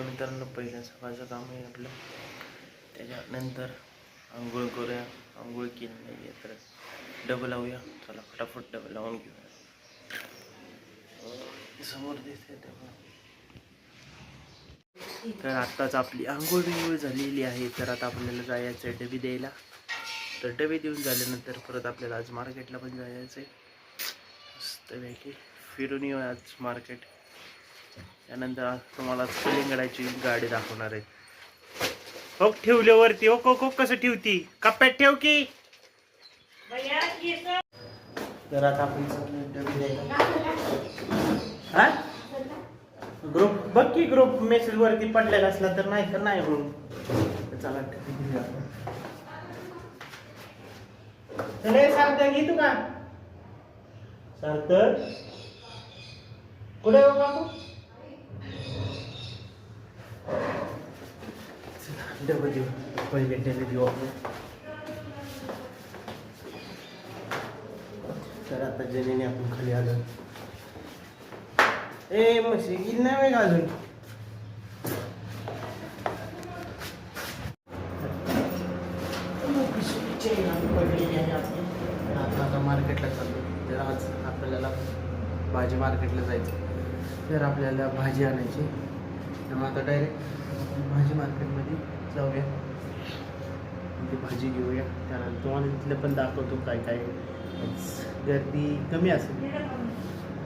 मित्रांनो पहिल्या सकाळचं काम आहे आपलं. त्याच्यानंतर आंघोळ करूया. आंघोळ केली नाही तर डब लावूया. चला फटाफट डब लावून घेऊया. समोर दिसते तर आत्ताच आपली आंघोळ बिंघोळ झालेली आहे. तर आता आपल्याला जायचं आहे डबी द्यायला. तर डबे देऊन झाल्यानंतर परत आपल्याला आज मार्केटला पण जायचं आहे मस्त फिरून येऊ आज मार्केट. त्यानंतर आज तुम्हाला कलिंगडाची गाडी दाखवणार आहे. हो ठेवल्यावरती. ओ ओक कसं ठेवती? कप्प्यात ठेव की. तर आता आपण ग्रुप बघ की ग्रुप मेसेज वरती पडलेला असला तर नाही तर नाही म्हणून तर चला डबे सार्थक घे तू का? सार्थक? कुठे हो डबल देऊ पहिले डबे देऊ आपण तर आता जनीने आपण खाली आलो ए म्हशी गेली नाही वेग अजून आता आता मार्केटला चाललो तर आज आपल्याला भाजी मार्केटला जायचं तर आपल्याला भाजी आणायची तर मग आता डायरेक्ट भाजी मार्केटमध्ये जाऊया. ती भाजी घेऊया. त्यानंतर तुम्हाला तिथलं पण दाखवतो काय काय गर्दी कमी असेल.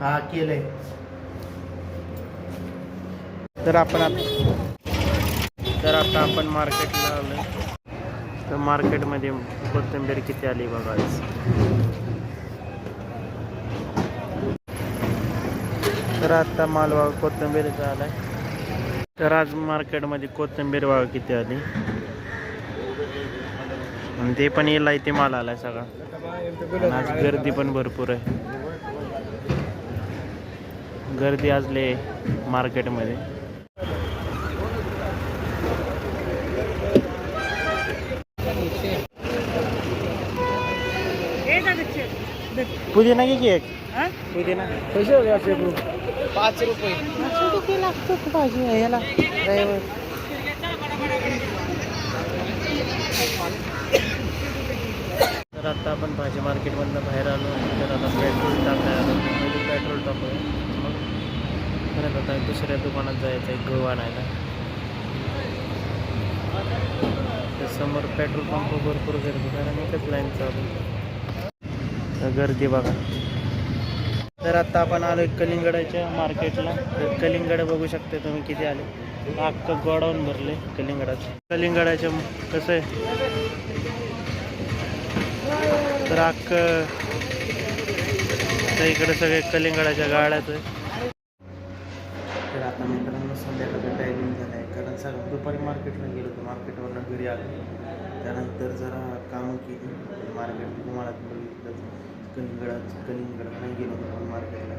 हा केलंय. तर आपण आता तर आता आपण मार्केटला आलो तर मार्केटमध्ये कोथिंबीर किती आली बघा. तर आता मालवाग कोथिंबीरचा आलाय तर आज मार्केटमध्ये कोथिंबीर वाघ किती आली. आणि ते पण येईल ते माल आलाय सगळा. आज गर्दी पण भरपूर आहे. गर्दी आज लय आहे मार्केटमध्ये. पुदिना किती एक पुदिना. पैसे पाच रुपये. किती भाजी भाजी याला ड्रायव्हर तर आता आपण भाजी मार्केटमधनं बाहेर आलो तर आता पेट्रोल टाकाय आलो. पेट्रोल टाकूया. मग परत आता दुसऱ्या दुकानात जायचं आहे गहू आणायला. समोर पेट्रोल पंप भरपूर गर्दी कारण एकच लाईन चालू गर्दी बघा. तर आता आपण आलो कलिंगडाच्या मार्केटला. तर कलिंगड बघू शकते तुम्ही किती आले. अख्खं गोडाऊन भरले कलिंगडाचं. कलिंगडाच्या कसं आहे? तर अख्खं इकडे सगळे कलिंगडाच्या गाड्याच आहे. तर आता मित्रांनो संध्याकाळचा टायमिंग झाला आहे कारण सगळं दुपारी मार्केटला गेलो होतो. मार्केटवरनं घरी आलो. त्यानंतर जरा कामं केली. मार्केट तुम्हाला बघितलं कलिंगडात कलिंगड नाही गेलो होतो पण मार्केटला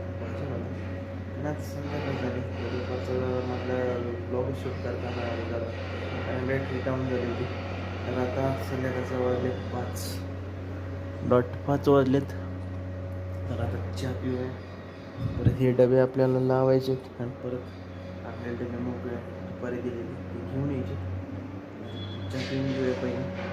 आणि आज संध्याकाळ झाली दुपारचं म्हटलं ब्लॉग शूट करताना जरा. आणि बॅटरी डाऊन झाली होती. तर आता संध्याकाळचं वाजले पाच. डॉट पाच वाजलेत. तर आता चहा पिऊया. परत हे डबे आपल्याला लावायचे आणि परत आपल्याला डबे मोकळे दुपारी दिलेले. ते घेऊन यायचे. चहा पिऊन घेऊया पहिले.